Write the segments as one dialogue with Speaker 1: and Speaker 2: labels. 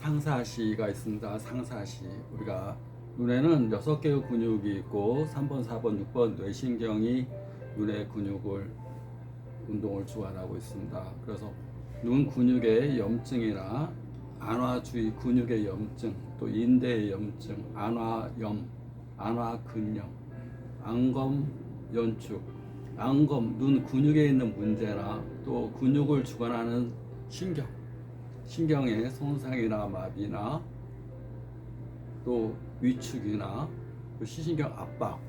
Speaker 1: 상사시가 있습니다. 상사시. 우리가 눈에는 여섯 개의 근육이 있고 3번, 4번, 6번 뇌신경이 눈의 근육을 운동을 주관하고 있습니다. 그래서 눈 근육의 염증이나 안화 주위 근육의 염증, 또 인대의 염증, 안화염, 안화근염, 안검 연축, 안검 눈 근육에 있는 문제나 또 근육을 주관하는 신경, 신경의 손상이나 마비나 또 위축이나 또 시신경 압박,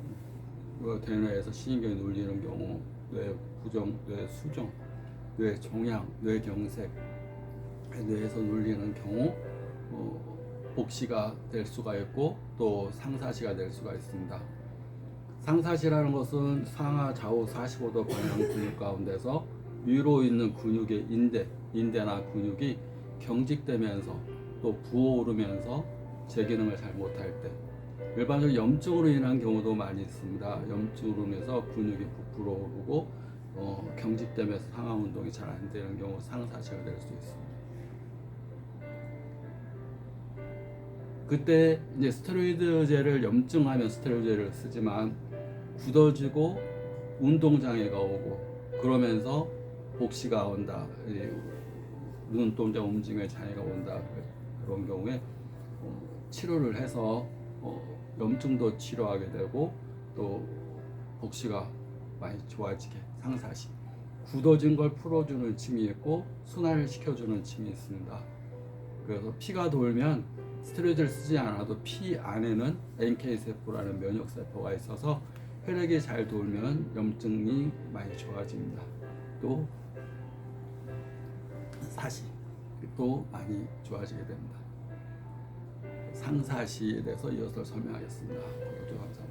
Speaker 1: 그 대뇌에서 시신경이 눌리는 경우 뇌 부정, 뇌 수정, 뇌 종양, 뇌 경색, 뇌에서 눌리는 경우 어, 복시가 될 수가 있고 또 상사시가 될 수가 있습니다. 상사시라는 것은 상하 좌우 45도 방향 근육 가운데서 위로 있는 근육의 인대, 인대나 근육이 경직되면서 또 부어오르면서 제 기능을 잘 못할 때 일반적으로 염증으로 인한 경우도 많이 있습니다. 염증으로 인해서 근육이 부풀어 오르고 어, 경직되면서 상하 운동이 잘 안 되는 경우 상사시가 될 수 있습니다. 그때 이제 스테로이드제를 염증하면 스테로이드제를 쓰지만 굳어지고 운동 장애가 오고 그러면서 복시가 온다, 이 눈동자 움직임에 장애가 온다 그런 경우에 어, 치료를 해서 어, 염증도 치료하게 되고 또 복시가 많이 좋아지게 상사시 굳어진 걸 풀어주는 침이 있고 순환을 시켜주는 침이 있습니다. 그래서 피가 돌면 스테로이드를 쓰지 않아도 피 안에는 NK 세포라는 면역 세포가 있어서 혈액이 잘 돌면 염증이 많이 좋아집니다. 또 사시 또 많이 좋아지게 됩니다. 상사시에 대해서 이어서 설명하겠습니다. 감사합니다.